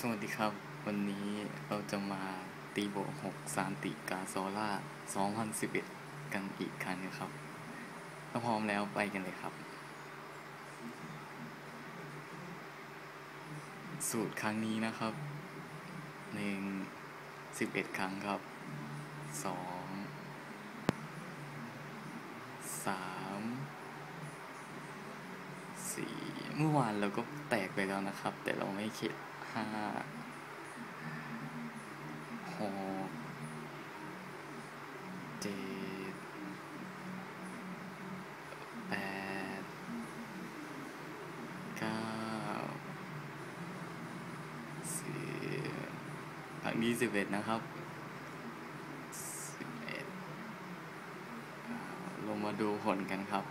สวัสดีครับ วันนี้เราจะมาตีโบหกซานติกาโซล่า 2011 กันอีกครั้งนะครับถ้าพร้อมแล้วไปกันเลยครับ สูตรครั้งนี้นะครับหนึ่งสิบเอ็ดครั้งครับสองสามสี่เมื่อวานเราก็แตกไปแล้วนะครับ แต่เราไม่เข็ด ห้าหกเจ็ดแปดเก้าสิบครั้งนี้สิบเอ็ดนะครับสิบเอ็ดลงมาดูผลกันครับ